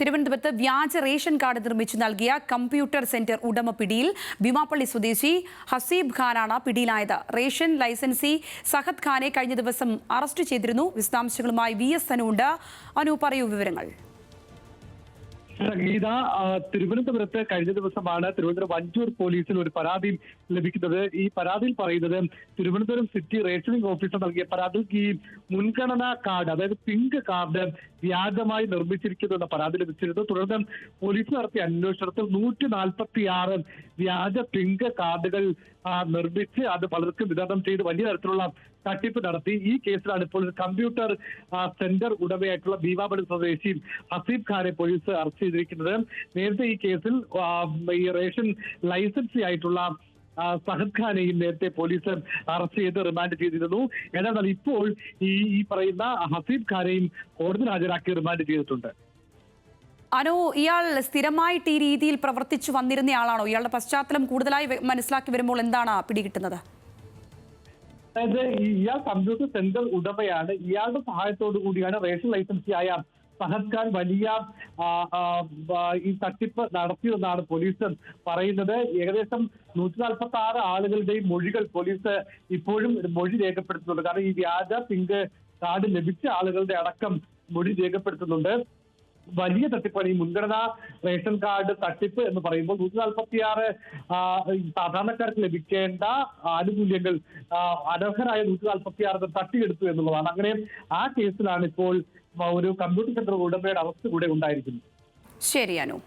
തിരുവനന്തപുരത്ത് വ്യാജ ration card നിർമ്മിച്ചു നൽകിയ കമ്പ്യൂട്ടർ സെന്റർ ഉടമ പിടിയിൽ ഭീമാപ്പള്ളി സ്വദേശി ഹസീബ് ഖാനാണ് പിടിയിലായത്. റേഷൻ ലൈസൻസി സഹദ് ഖാനെ കഴിഞ്ഞ ദിവസം അറസ്റ്റ് ചെയ്തിരുന്നു. വിശദാംശങ്ങളുമായി വി എസ് അനു ഉണ്ട്. അനു പറയൂ വിവരങ്ങൾ. സംഗീത തിരുവനന്തപുരത്ത് കഴിഞ്ഞ ദിവസമാണ് തിരുവനന്തപുരം വഞ്ചൂർ പോലീസിൽ ഒരു പരാതി ലഭിക്കുന്നത്. ഈ പരാതിയിൽ പറയുന്നത് തിരുവനന്തപുരം സിറ്റി റേഷനിംഗ് ഓഫീസർ നൽകിയ പരാതിക്ക് ഈ മുൻഗണനാ കാർഡ് അതായത് പിങ്ക് കാർഡ് വ്യാജമായി നിർമ്മിച്ചിരിക്കുന്നു എന്ന പരാതി ലഭിച്ചിരുന്നു. തുടർന്ന് പോലീസ് നടത്തിയ അന്വേഷണത്തിൽ നൂറ്റി നാൽപ്പത്തി ആറ് വ്യാജ പിങ്ക് കാർഡുകൾ നിർമ്മിച്ച് അത് പലർക്കും വിതരണം ചെയ്ത് വലിയ തരത്തിലുള്ള തട്ടിപ്പ് നടത്തി. ഈ കേസിലാണ് ഇപ്പോൾ ഒരു കമ്പ്യൂട്ടർ സെന്റർ ഉടമയായിട്ടുള്ള ഭീമാപള്ളി സ്വദേശി ഹസീബ് ഖാനെ പോലീസ് അറസ്റ്റ് ചെയ്തിരിക്കുന്നത്. നേരത്തെ ഈ കേസിൽ ഈ റേഷൻ ലൈസൻസി ആയിട്ടുള്ള സഹദ് ഖാനെയും നേരത്തെ പോലീസ് അറസ്റ്റ് ചെയ്ത് റിമാൻഡ് ചെയ്തിരുന്നു. എന്നാൽ ഇപ്പോൾ ഈ പറയുന്ന ഹസീബ് ഖാനെയും കോടതി ഹാജരാക്കി റിമാൻഡ് ചെയ്തിട്ടുണ്ട്. അനു ഇയാൾ സ്ഥിരമായിട്ട് ഈ രീതിയിൽ പ്രവർത്തിച്ചു വന്നിരുന്നയാളാണോ? ഇയാളുടെ പശ്ചാത്തലം കൂടുതലായി മനസ്സിലാക്കി വരുമ്പോൾ എന്താണ് പിടികിട്ടുന്നത്? അതായത് ഇയാൾ കമ്പ്യൂട്ടർ സെന്റർ ഉടമയാണ്. ഇയാളുടെ സഹായത്തോടു കൂടിയാണ് റേഷൻ ലൈസൻസിയായ ഫഹദ് ഖാൻ വലിയ ഈ തട്ടിപ്പ് നടത്തിയതെന്നാണ് പോലീസ് പറയുന്നത്. ഏകദേശം നൂറ്റി നാൽപ്പത്തി ആറ് ആളുകളുടെയും മൊഴികൾ പോലീസ് ഇപ്പോഴും മൊഴി രേഖപ്പെടുത്തുന്നുണ്ട്. കാരണം ഈ വ്യാജ പിങ്ക് കാർഡ് ലഭിച്ച ആളുകളുടെ അടക്കം മൊഴി രേഖപ്പെടുത്തുന്നുണ്ട്. വലിയ തട്ടിപ്പാണ് ഈ മുൻഗണനാ റേഷൻ കാർഡ് തട്ടിപ്പ് എന്ന് പറയുമ്പോൾ നൂറ്റി നാൽപ്പത്തി ആറ് സാധാരണക്കാർക്ക് ലഭിക്കേണ്ട ആനുകൂല്യങ്ങൾ അനർഹരായ നൂറ്റി നാൽപ്പത്തി ആറ് തട്ടിയെടുത്തു എന്നുള്ളതാണ്. അങ്ങനെ ആ കേസിലാണ് ഇപ്പോൾ ഒരു കമ്പ്യൂട്ടർ സെന്റർ ഉടമയുടെ അവസ്ഥ കൂടെ ഉണ്ടായിരിക്കുന്നത്. ശരി അനു.